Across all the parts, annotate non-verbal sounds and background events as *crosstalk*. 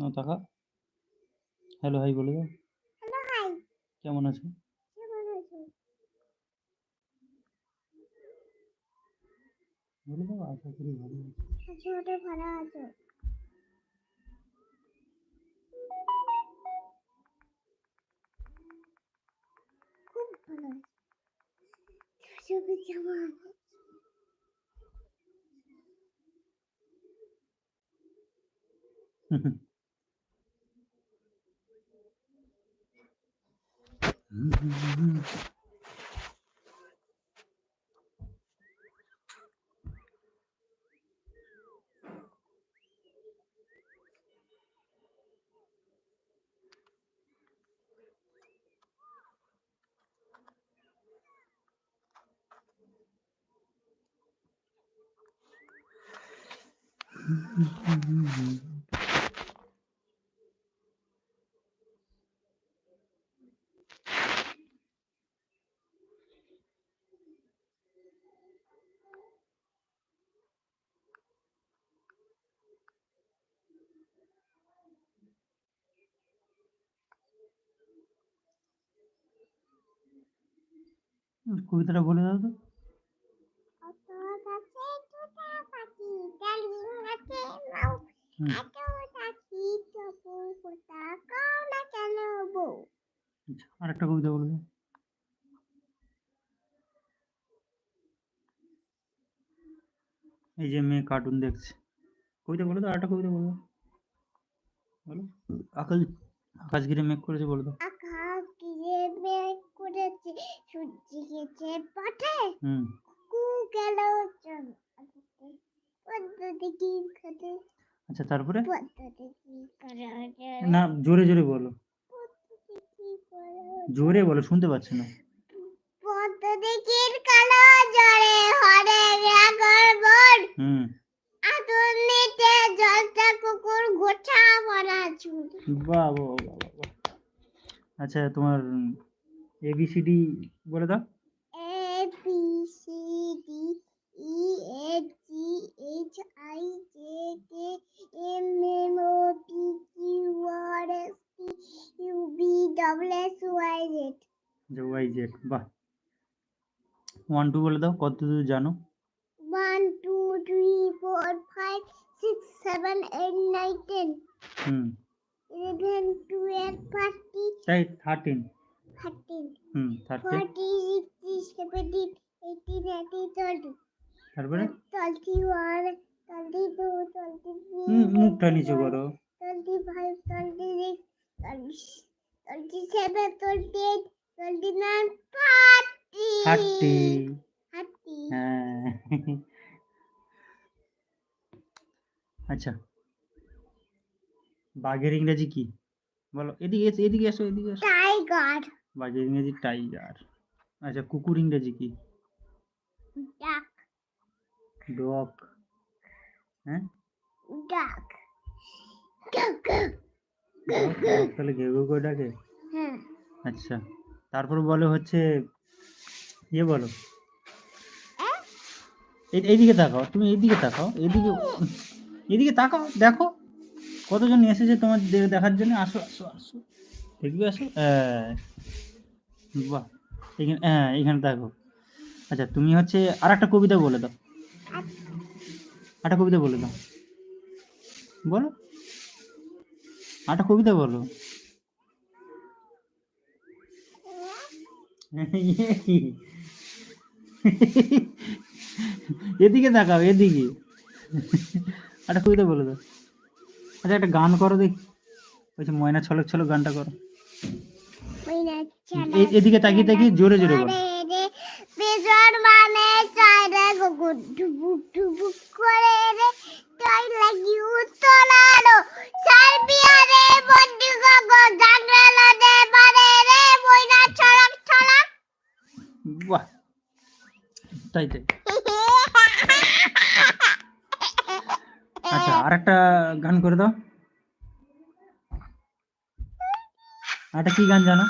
নাও তাকা hello hi বলে দাও। কেমন আছো? কেমন আছো? বলে দাও আশা করি ভালো আছো। ভালো আছো। খুব ভালো ছবি কেমন Mm-hmm. কও না কেন বউ আচ্ছা বলে দাও। এই যে মেয়ে কার্টুন দেখছে। কবিতা বলে দাও আরেকটা কবিতা বলে। দাও বলো। আকাশ আকাশ ঘিরে মেঘ করেছে, বলে দাও মেঘ সূর্য গেছে পথে কু গেল পদ্ধতি কি আচ্ছা তারপরে? না জোরে জোরে বলো। জোরে বলো শুনতে পাচ্ছি না। কালো জরে হরে রাগর বন। হুম। আদর নিতে জলটা কুকুর গোছা ভরা চুল। বাহ বাহ বাহ বাহ, আচ্ছা তোমার এবিসিডি বলে দাও A B C D E F G H I J K M N O P Q R S T U V W X Y Z যে ওয়াই জেড বাহ ওয়ান টু বলে দাও কত দূর জানো one two three four five six seven eight nine ten hmm eleven twelve thirteen thirteen hmm thirteen forty sixty seventy eighty ninety thirty তারপরে thirty one thirty two thirty three hmm মুখটা নিচু করো twenty five, twenty six, twenty twenty seven, twenty eight, twenty nine, thirty. Thirty Thirty. হ্যাঁ আচ্ছা বাঘের ইংরেজি কি বলো এদিকে এদিকে এসো এদিকে এসো Tiger. বাঘের ইংরেজি টাইগার আচ্ছা কুকুর ইংরেজি কি. ডগ হ্যাঁ? তাহলে ঘেউ ঘেউ করে ডাকে হ্যাঁ। আচ্ছা তারপর বলে হচ্ছে ইয়ে বলো। এই- এইদিকে তাকাও তুমি এইদিকে তাকাও এইদিকে এদিকে তাকাও দেখো। কতজন এসেছে তোমার দেখার জন্য? আসো আসো আসো। দেখবে আসো। বাহ, এখানে হ্যাঁ এখানে দেখো। আচ্ছা তুমি হচ্ছে আর একটা কবিতা বলে দাও। একটা কবিতা বলে দাও। বলো। একটা কবিতা বলো। এদিকে তাকাও, এদিকে। একটা কবিতা বলে দাও। আচ্ছা একটা গান করো দেখি। ওই যে ময়না ছলক ছলক গানটা করো। এদিকে তাকিয়ে তাকিয়ে জোরে জোরে বলো। রে মানে চাই রে গুগুর ডুবুক ডুবুক করে রে তাই লাগি উত্তলালো সার্বিয়া রে বন্ধু জাংরালা দে বারে রে বইনা ছড়ক ছড়ক বাহ তাই তাই। *laughs* আচ্ছা আর একটা গান করে দাও। একটা কি গান জানো?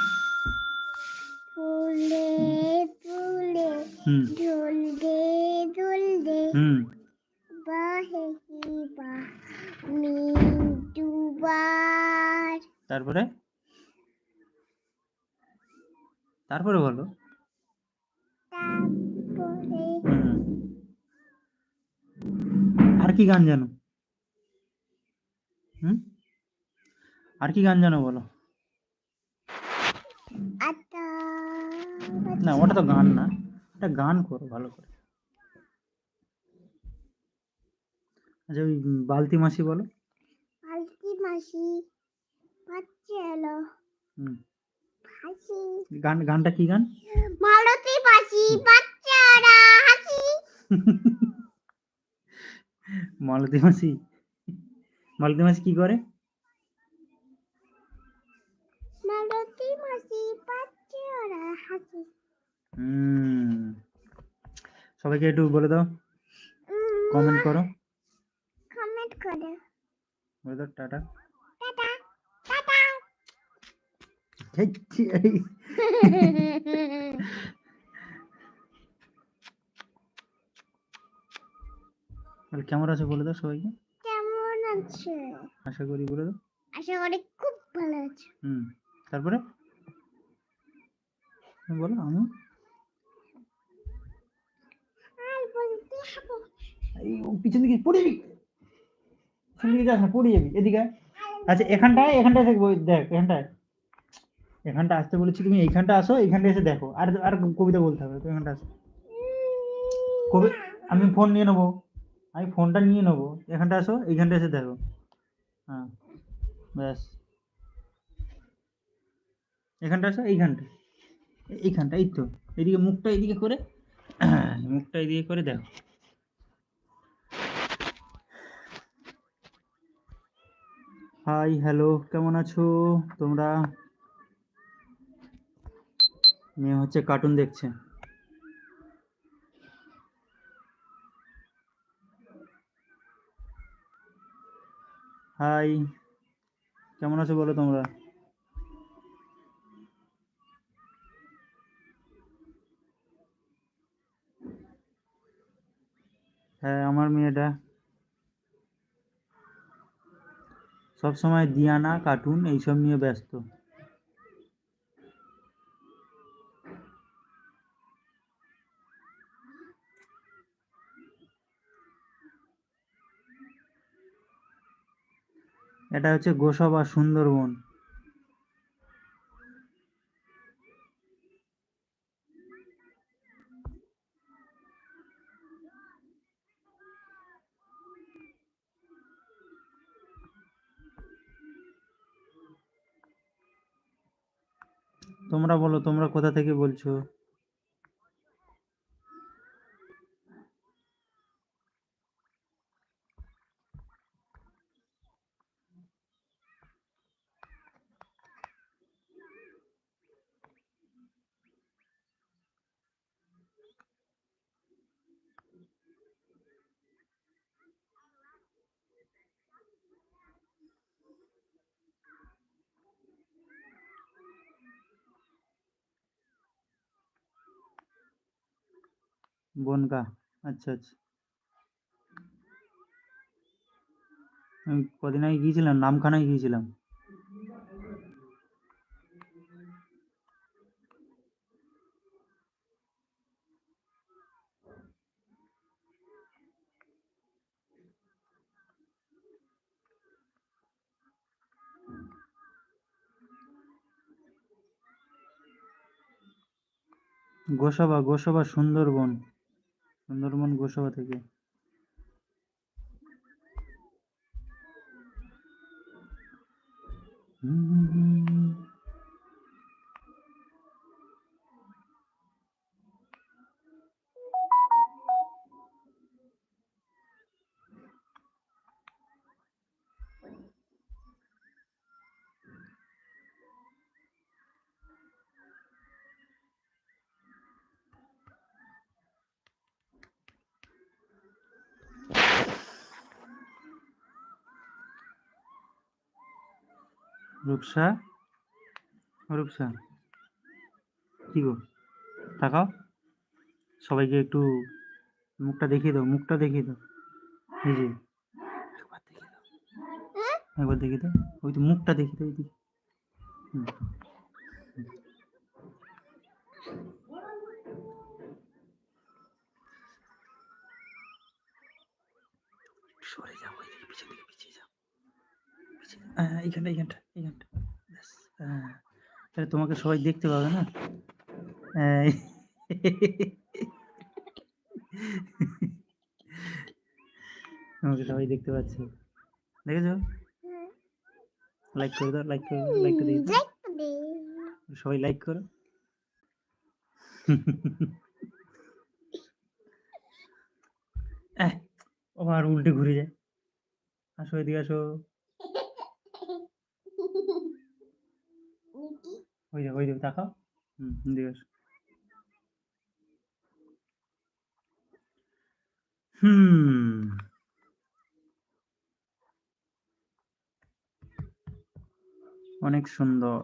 ফুলে ফুলে ঢোল দে বাহে কি বা মিন্টু বা তারপরে তারপরে বলো। আর কি গান জানো? হুম? আর কি গান জানো বলো? না ওটা তো গান না। এটা গান করো ভালো করে। আচ্ছা ওই বালতি মাসি বলো। ফালতি মাসি পাচ্ছে এলো। হুম। গান গানটা কি গান? মালতী মাসি ওরা হাসি। মালতী মাসি। মালতী মাসি কি করে মালতী মাসি পাচ্ছে ওরা হাসি হুম। সবাইকে একটু বলে দাও। কমেন্ট করো। কমেন্ট করে। বলে দাও টাটা। টাটা। টাটা। তাহলে কেমন আছে বলে দাও সবাইকে। কেমন আছে? আশা করি বলে দাও। আশা করি খুব ভালো আছে। হুম তারপরে? বলো আমি এই পিছন দিকে পড়ে যাবি? পিছন দিকে যাস না পড়ে যাবি। এদিকে আচ্ছা এখানটায় এখানটায় দেখব দেখ এখানটায়। এখানটা আসতে বলেছি তুমি এইখানটা আসো এইখানটা এসে দেখো। আর আর কবিতা বলতে হবে তুমি এখানটা আসো। কবি আমি ফোন নিয়ে নেব। আমি ফোনটা নিয়ে নেব। এখানটা আসো এইখানটা এসে দেখো। হ্যাঁ ব্যাস। এখানটা আসো এইখানটা এইখানটা এই তো। এদিকে মুখটা এদিকে করে, *clears throat* মুখটা এদিকে করে দেখো। হাই, হ্যালো, কেমন আছো তোমরা? মেয়ে হচ্ছে কার্টুন দেখছে। হাই, কেমন আছো বলো তোমরা? হ্যাঁ আমার মেয়েটা। সব সময় দিয়ানা কার্টুন এইসব নিয়ে ব্যস্ত। এটা হচ্ছে গোসবা সুন্দরবন। তোমরা বলো তোমরা কোথা থেকে বলছো? বনগা আচ্ছা আচ্ছা। আমি কদিন আগে গিয়েছিলাম নামখানায় গিয়েছিলাম। গোসাবা গোসাবা সুন্দরবন। সুন্দরবন গোসাবা থেকে। রূপসা? রূপসা। কি গো? তাকাও। সবাইকে একটু মুখটা দেখিয়ে দাও, মুখটা দেখিয়ে দাও। এই যে। একবার দেখিয়ে দাও। একবার দেখিয়ে দাও। ওই তো মুখটা দেখিয়ে দাও ওইদিকে সরে যাও ওইদিকে পিছন দিকে, পিছিয়ে যাও। পিছিয়ে এইখানটা এইখানটা। তাহলে তোমাকে সবাই দেখতে পাবে না। তোমাকে সবাই দেখতে পাচ্ছে। দেখেছ? লাইক করে দাও লাইক করে দিয়ে দাও। সবাই লাইক করো। আবার উল্টে ঘুরে যায়। আসো এদিকে আসো। ওই দেখো ওই দেখো তাকাও হুম আসো। হুম। অনেক সুন্দর।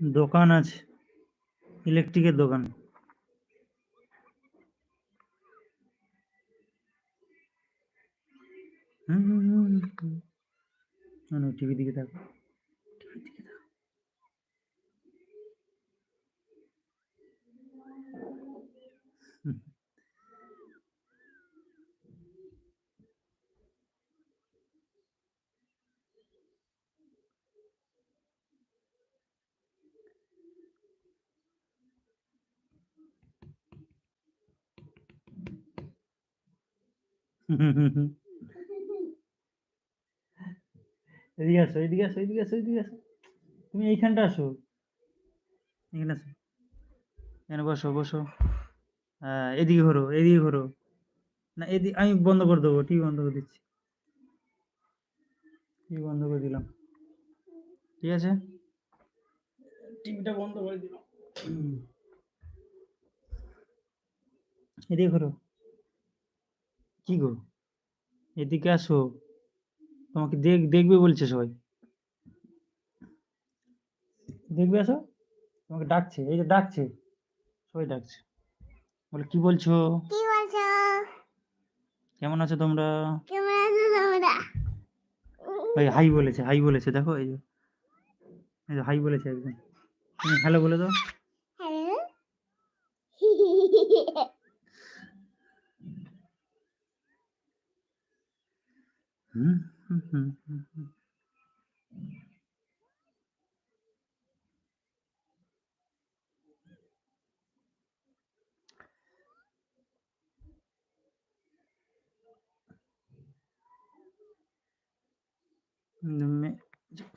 দোকান আছে ইলেকট্রিকের দোকান। হুম টিভি দিকে দেখো টিভির দিকে দেখো হুম, হুম, হুম, হুম, হুম। এদিকে আসো এদিকে আসো এদিকে আসো এদিকে আসো। তুমি এইখানটা আসো। এখানে আসো। এখানে বসো বসো। হ্যাঁ এদিকে ঘোরো এদিকে ঘোরো। না এদিকে আমি বন্ধ করে দেবো টিভি বন্ধ করে দিচ্ছি। টিভি বন্ধ করে দিলাম। ঠিক আছে? টিভিটা বন্ধ করে দিলাম। এদিকে ঘোরো। কি গো এদিকে আসো। তোমাকে দেখ দেখবে বলছে সবাই। দেখবে আসো? তোমাকে ডাকছে এই যে ডাকছে। সবাই ডাকছে। বলে কি বলছো? কি বলছো? কেমন আছো তোমরা? কেমন আছো তোমরা? ওই হাই বলেছে হাই বলেছে। দেখো এই যে এই যে হাই বলেছে একদম। তুমি হ্যালো বলে দাও হ্যালো হুম, হুম, হুম, হুম, হুম।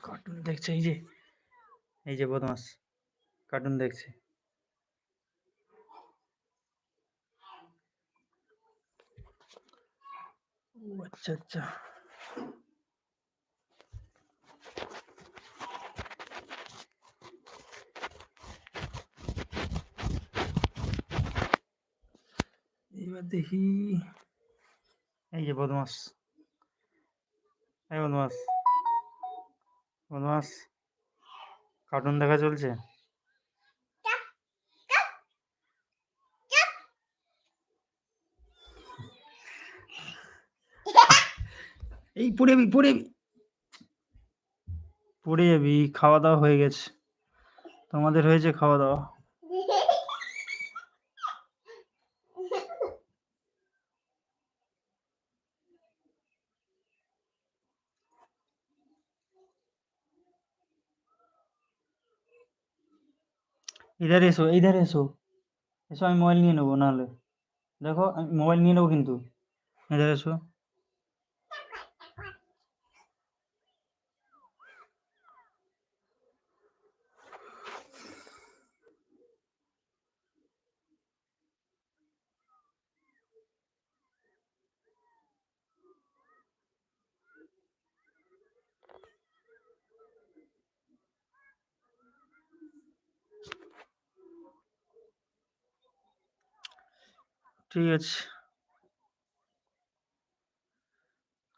কার্টুন দেখছে এই যে এই যে বদমাস কার্টুন দেখছে ও আচ্ছা আচ্ছা এবার দেখি। এই যে বদমাস। এই বদমাস। বদমাস কার্টুন দেখা চলছে? এই পড়ে যাবি পড়ে যাবি পড়ে যাবি খাওয়া দাওয়া হয়ে গেছে। তোমাদের হয়েছে খাওয়া দাওয়া? ইধার এসো ইধার এসো। এসো, আমি মোবাইল নিয়ে নেব, নাহলে। দেখো, আমি মোবাইল নিয়ে নেব কিন্তু। ইধার এসো। ঠিক আছে।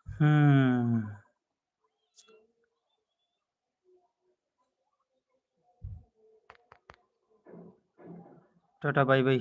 হুম। Tata bye bye.